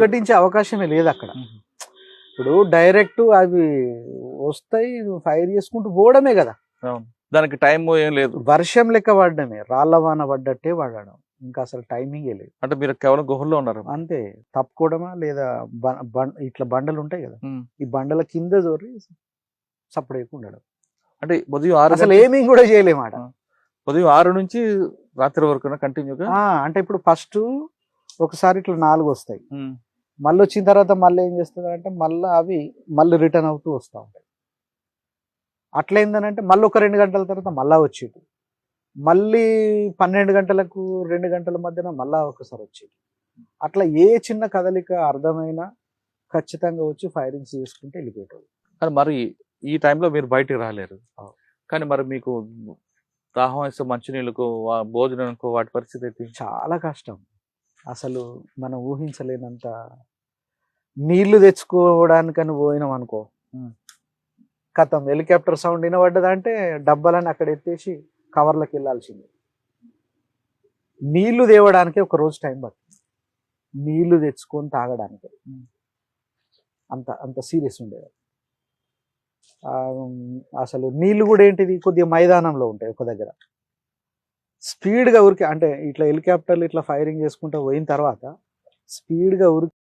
ప్రతిఘటించే అవకాశమే లేదు అక్కడ. ఇప్పుడు డైరెక్ట్ అవి వస్తాయి ఫైర్ చేసుకుంటూ పోవడమే కదా. దానికి టైం ఏం లేదు. వర్షం లెక్క పడడమే రాళ్ళ వాన పడ్డట్టే పడడం ఇంకా అసలు టైమింగే లేదు. అంటే మీరు కేవలం గుహల్లో ఉన్నారు? అంతే. తప్పుకోవడమా లేదా ఇట్లా బండలు ఉంటాయి కదా. ఈ బండల కింద జోరి సపరేట్ ఉండడం. అంటే ఉదయం ఆరు అసలు ఏమీ కూడా చేయలేమాట ఉదయం ఆరు నుంచి రాత్రి వరకు కంటిన్యూగా? అంటే ఇప్పుడు ఫస్ట్ ఒకసారి ఇట్లా నాలుగు వస్తాయి. మళ్ళీ వచ్చిన తర్వాత మళ్ళీ ఏం చేస్తుంది అంటే మళ్ళీ అవి మళ్ళీ రిటర్న్ అవుతూ వస్తూ ఉంటాయి. అట్లా ఏందనంటే మళ్ళీ ఒక రెండు గంటల తర్వాత మళ్ళా వచ్చేది. మళ్ళీ పన్నెండు గంటలకు రెండు గంటల మధ్యన మళ్ళా ఒకసారి వచ్చేది. అట్లా ఏ చిన్న కదలిక అర్థమైనా ఖచ్చితంగా వచ్చి ఫైరింగ్స్ చేసుకుంటే వెళ్ళిపోయేటోళ్ళు. కానీ మరి ఈ టైంలో మీరు బయటికి రాలేరు. కానీ మరి మీకు దాహం వేస్తే మంచినీళ్ళకు భోజనానికి వాటి పరిస్థితి చాలా కష్టం. అసలు మనం ఊహించలేనంత నీళ్ళు తెచ్చుకోవడానికని పోయినాం అనుకో. కథం. హెలికాప్టర్ సౌండ్ వినబడ్డదంటే డబ్బాలని అక్కడ ఎత్తేసి కవర్లకు వెళ్ళాల్సింది. నీళ్ళు తేవడానికి ఒక రోజు టైం పడుతుంది నీళ్ళు తెచ్చుకొని తాగడానికి. అంత అంత సీరియస్ ఉండేది. అసలు నీళ్ళు కూడా ఏంటిది? కొద్దిగా మైదానంలో ఉంటాయి ఒక దగ్గర. స్పీడ్గా ఉరికి అంటే ఇట్లా హెలికాప్టర్లు ఇట్లా ఫైరింగ్ చేసుకుంటూ పోయిన తర్వాత స్పీడ్గా ఉరికి